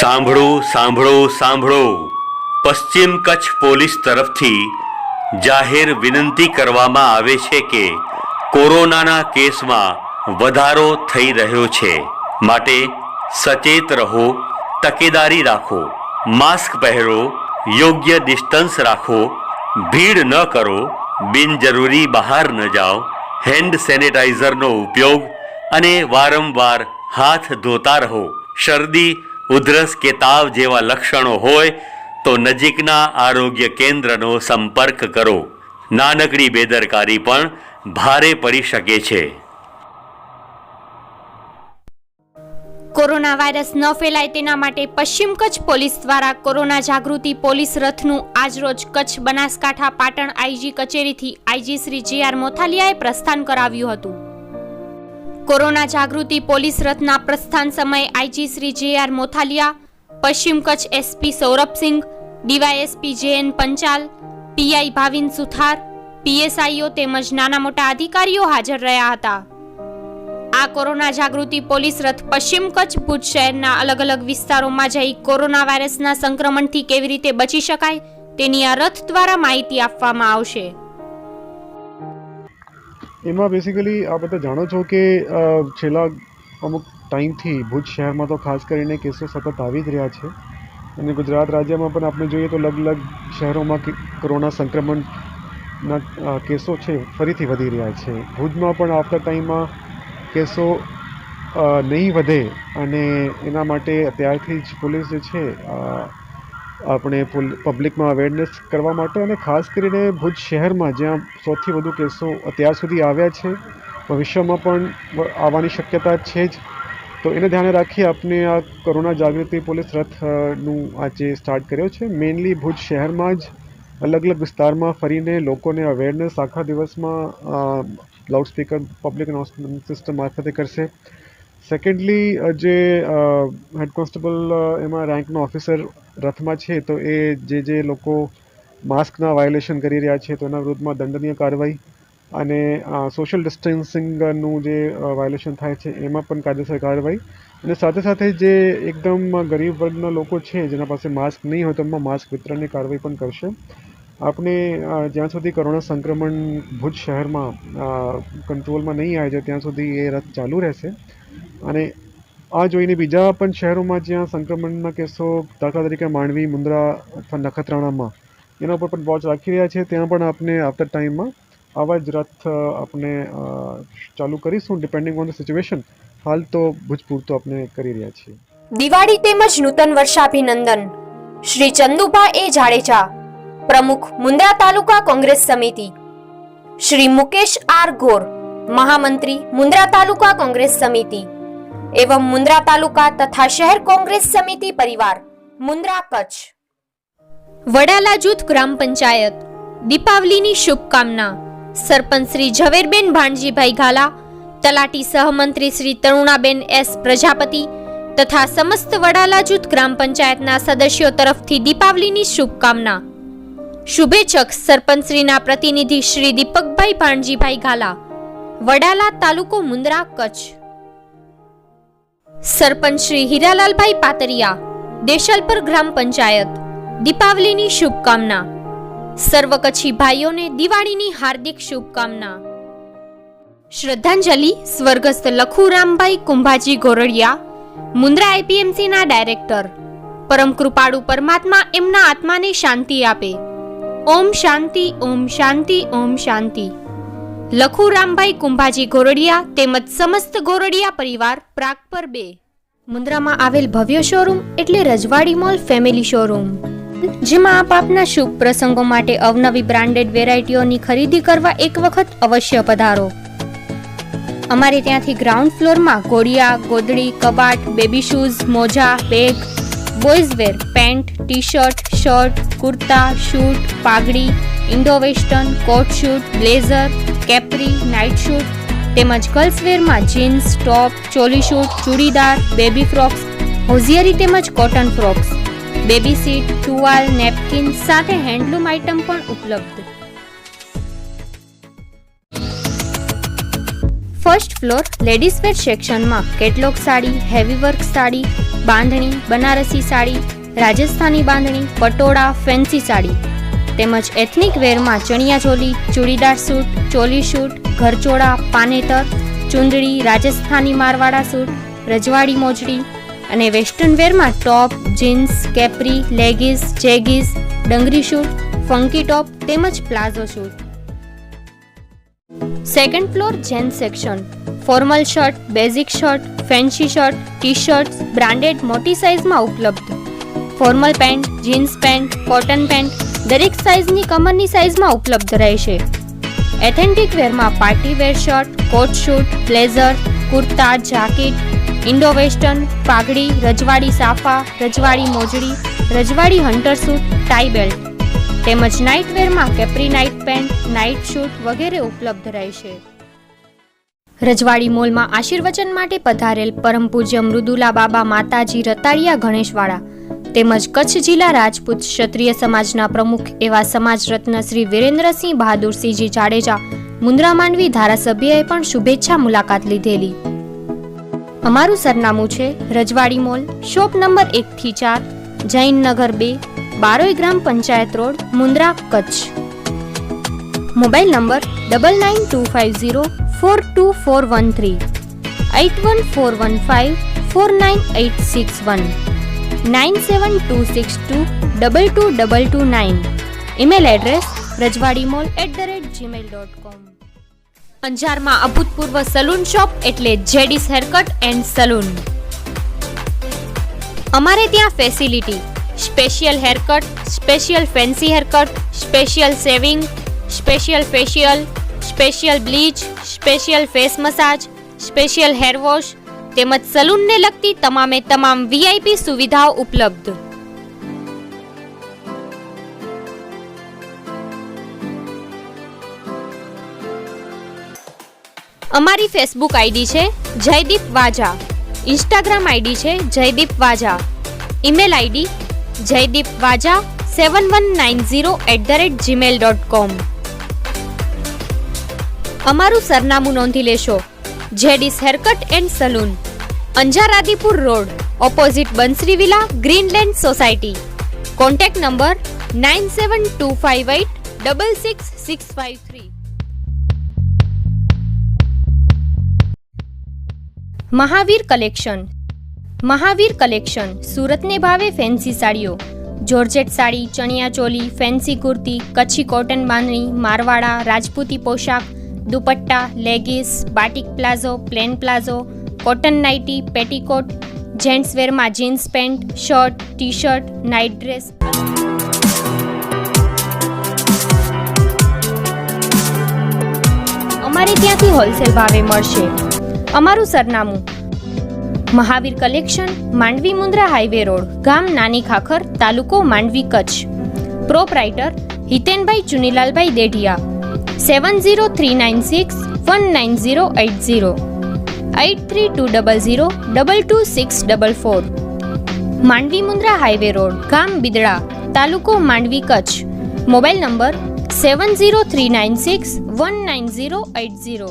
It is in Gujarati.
સાંભળો સાંભળો સાંભળો. પશ્ચિમ કચ્છ પોલીસ તરફથી જાહેર વિનંતી કરવામાં આવે છે કે કોરોનાના કેસમાં વધારો થઈ રહ્યો છે. માટે સચેત રહો, તકેદારી રાખો, માસ્ક પહેરો, યોગ્ય ડિસ્ટન્સ રાખો, ભીડ ન કરો, બિનજરૂરી બહાર ન જાઓ, હેન્ડ સેનિટાઈઝરનો ઉપયોગ અને વારંવાર હાથ ધોતા રહો. શરદી ઉધરસ કે તાવ જેવા લક્ષણો હોય, તો નજીકના આરોગ્ય કેન્દ્રનો સંપર્ક કરો. નાનકડી બેદરકારી પણ ભારે પડી શકે છે. કોરોના વાયરસ ન ફેલાય તેના માટે પશ્ચિમ કચ્છ પોલીસ દ્વારા કોરોના જાગૃતિ પોલીસ રથનું આજરોજ કચ્છ બનાસકાંઠા પાટણ આઈજી કચેરીથી આઈજી શ્રી જે આર મોથાલિયાએ પ્રસ્થાન કરાવ્યું હતું. કોરોના જાગૃતિ પોલીસ રથના પ્રસ્થાન સમયે IG Shri J R Mothaliya, પશ્ચિમ Kutch SP Saurabhsinh DYSP J N Panchal, PI Bhavin Suthar, પીએસઆઈઓ તેમજ નાના મોટા અધિકારીઓ હાજર રહ્યા હતા. આ કોરોના જાગૃતિ પોલીસ રથ પશ્ચિમ કચ્છ ભુજ શહેરના અલગ અલગ વિસ્તારોમાં જઈ કોરોના વાયરસના સંક્રમણથી કેવી રીતે બચી શકાય તેની આ રથ દ્વારા માહિતી આપવામાં આવશે. એમાં બેસિકલી આ બધા જાણો છો કે છેલ્લા અમુક ટાઈમથી ભુજ શહેરમાં તો ખાસ કરીને કેસો સતત આવી જ રહ્યા છે. અને ગુજરાત રાજ્યમાં પણ આપણે જોઈએ તો અલગ અલગ શહેરોમાં કોરોના સંક્રમણના કેસો છે, ફરીથી વધી રહ્યા છે. ભુજમાં પણ આવતા ટાઈમમાં કેસો નહીં વધે અને એના માટે અત્યારથી જ પોલીસ જે છે આપણે પબ્લિકમાં અવેરનેસ કરવા માટે અને ખાસ કરીને ભુજ શહેરમાં જ્યાં સૌથી વધુ કેસો અત્યાર સુધી આવ્યા છે, ભવિષ્યમાં પણ આવવાની શક્યતા છે જ. તો એને ધ્યાને રાખી આપણે આ કોરોના જાગૃતિ પોલીસ રથનું આજે સ્ટાર્ટ કર્યો છે. મેઇનલી ભુજ શહેરમાં જ અલગ અલગ વિસ્તારમાં ફરીને લોકોને અવેરનેસ આખા દિવસમાં લાઉડસ્પીકર પબ્લિક અનાઉન્સમેન્ટ સિસ્ટમ મારફતે કરશે. સેકન્ડલી જે હેડ કોન્સ્ટેબલ એમાં રેન્કનો ઓફિસર રથમાં છે, તો એ જે જે લોકો માસ્કના વાયોલેશન કરી રહ્યા છે, તો એના વિરુદ્ધમાં દંડનીય કાર્યવાહી અને સોશિયલ ડિસ્ટન્સિંગનું જે વાયોલેશન થાય છે, એમાં પણ કાયદેસર કાર્યવાહી અને સાથે સાથે જે એકદમ ગરીબ વર્ગના લોકો છે, જેના પાસે માસ્ક નહીં હોય તો એમાં માસ્ક વિતરણની કાર્યવાહી પણ કરશે. આપણે જ્યાં સુધી કોરોના સંક્રમણ ભુજ શહેરમાં કંટ્રોલમાં નહીં આવી જાય ત્યાં સુધી એ રથ ચાલુ રહેશે. અને આ જોઈને બીજા પણ શહેરોમાં જ્યાં સંક્રમણના કેસો દાખલા તરીકે માંડવી, મુન્દ્રા અથવા નખત્રાણામાં, એના ઉપર પણ વોચ રાખી રહ્યા છે. ત્યાં પણ આપણે આફ્ટર ટાઈમમાં આવા જ રથ આપણે ચાલુ કરીશું ડિપેન્ડિંગ ઓન ધ સિચ્યુએશન હાલ તો ભુજ તો આપણે કરી રહ્યા છીએ. દિવાળી તેમજ નૂતન વર્ષાભિનંદન. શ્રી ચંદુભા એ જાડેજા, પ્રમુખ મુંદ્રા તાલુકા કોંગ્રેસ સમિતિ. શ્રી મુકેશ આર ગોર, મહામંત્રી મુંદ્રા તાલુકા કોંગ્રેસ સમિતિ. એવં મુન્દ્રા તાલુકા તથા શહેર કોંગ્રેસ સમિતિ પરિવાર મુન્દ્રા કચ્છ વડાલા જૂથ ગ્રામ પંચાયત દીપાવલીની શુભકામના સરપંચ શ્રી ઝવેરબેન ભાણજીભાઈ ઘાલા તલાટી સહમંત્રી શ્રી તરુણાબેન એસ પ્રજાપતિ તથા સમસ્ત વડાલા જૂથ ગ્રામ પંચાયતના સદસ્યો તરફથી દીપાવલીની શુભકામના। શુભેચ્છક સરપંચશ્રીના પ્રતિનિધિ શ્રી દીપકભાઈ ભાણજીભાઈ ઘાલા, વડાલા તાલુકો મુન્દ્રા કચ્છ। સરપંચ શ્રી હીરાલાલભાઈ પાતરિયા, દેશલપર ગ્રામ પંચાયત, દીપાવલીની શુભકામના. સર્વ કચ્છી ભાઈઓને દિવાળીની હાર્દિક શુભકામના. શ્રદ્ધાંજલિ સ્વર્ગસ્થ લખુરામભાઈ કુંભાજી ગોરડિયા, મુન્દ્રા આઈપીએમસીના ડાયરેક્ટર. પરમ કૃપાળુ પરમાત્મા એમના આત્માને શાંતિ આપે. ઓમ શાંતિ ઓમ શાંતિ ઓમ શાંતિ. લખુરામભાઈ કુંભાજી ગોરડિયા તેમજ સમસ્ત ગોરડિયા પરિવાર પ્રાગ પર બે. મુન્દ્રામાં આવેલ ભવ્ય શોરૂમ એટલે રજવાડી મોલ ફેમિલી શોરૂમ. જેમાં આપ આપના શુભ પ્રસંગો માટે અવનવી બ્રાન્ડેડ વેરાયટીઓની ખરીદી કરવા એક વખત અવશ્ય પધારો. અમારે ત્યાંથી ગ્રાઉન્ડ ફ્લોરમાં ગોળિયા, ગોદડી, કબાટ, બેબી શૂઝ, મોજા, bag, boys wear, pant T shirt shirt, kurta, suit, પાઘડી, Indo western, coat suit, blazer capri night suit તેમજ ગર્લ્સવેરમાં jeans, top, choli suit, churidar, baby frocks, hosiery તેમજ cotton frocks, baby sheet, ટુવાલ, napkin સાથે હેન્ડલૂમ આઇટમ પણ ઉપલબ્ધ. ફર્સ્ટ ફ્લોર લેડીઝ વેર સેક્શનમાં catalogue sari heavy work sari, bandhani, Banarasi sari, Rajasthani bandhani, patola fancy sari. તેમજ ethnic વેરમાં chaniya choli churidar suit, choli suit, gharchola, panetar, chundadi, Rajasthani Marwada suit, રજવાડી મોજડી અને western વેરમાં top jeans capri leggings jeggings dungaree suit funky top તેમજ palazzo suit second floor gents section formal shirt basic shirt fancy shirt T shirts branded મોટી સાઇઝમાં ઉપલબ્ધ. Formal pant jeans pant cotton pant દરેક સાઇઝની કમરની સાઇઝમાં ઉપલબ્ધ રહેશે. Authentic વેરમાં party wear shirt coat suit blazer kurta jacket Indo western પાઘડી, રજવાડી સાફા, રજવાડી મોજડી, રજવાડી હન્ટર સૂટ ટાઈ બેલ્ટ તેમજ night વેરમાં capri night pant night suit વગેરે ઉપલબ્ધ રહેશે. રજવાડી મોલમાં આશીર્વચન માટે પધારેલ પરમ પૂજ્ય મૃદુલા બાબા માતાજી રતાળિયા ગણેશવાળા. તેમજ કચ્છ જિલ્લા રાજપૂત ક્ષત્રિય સમાજના પ્રમુખ એવા સમાજ રત્ન શ્રી વિરેન્દ્રસિંહ બહાદુરસિંહજી જાડેજા મુન્દ્રા માંડવી ધારાસભ્યએ પણ શુભેચ્છા મુલાકાત લીધેલી. અમારું સરનામું છે રજવાડી મોલ, શોપ નંબર એકથી ચાર જૈનનગર બે, બારોઈ ગ્રામ panchayat road, Mundra, Kutch. Mobile number double nine two five zero four two four one three eight one four one five four nine eight six one nine seven two six two double two double two nine. Email address Rajwadi mall at the rate gmail dot com અંજારમાં અભૂતપૂર્વ સલૂન શોપ એટલે જેડીસ હેરકટ એન્ડ સલૂન અમારે ત્યાં facility special haircut special fancy haircut special shaving special facial special bleach special face massage special hair wash તેમજ સલૂનને લગતી તમામે તમામ વીઆઈપી સુવિધાઓ ઉપલબ્ધ. અમારી ફેસબુક આઈડી છે જયદીપ વાજા. ઇન્સ્ટાગ્રામ આઈડી છે Jaydeep Vaja. Email ID Jaydeep Vaja seven one nine zero at the rate gmail dot com અમારું સરનામું નોંધી લેશો. JD's haircut and salon. Anjar Adipur road opposite Bansari villa Greenland society contact number nine seven two five eight double six six five three Mahavir collection. Mahavir collection, સુરતને ભાવે ફેન્સી સાડીઓ. Georgette sari, chaniya choli fancy kurti, Kutchi cotton bandhani, Marwada, રાજપૂતી પોશાક, dupatta leggings batik palazzo plain palazzo cotton nightie, petticoat, gents વેરમાં jeans pant, shirt T shirt night dress. અમારે ત્યાંથી હોલસેલ ભાવે મળશે. અમારું સરનામું. Mahavir collection, Mandvi Mundra highway road, ગામ નાની ખાખર, તાલુકો Mandvi Kutch. Proprietor, Hitenbhai Chunilalbhai Dedhia. Seven zero three nine six one nine zero eight zero. Eight three two double zero double two six double four Mandvi Mundra highway road ગામ બિદડા તાલુકો Mandvi Kutch mobile number seven zero three nine six one nine zero eight zero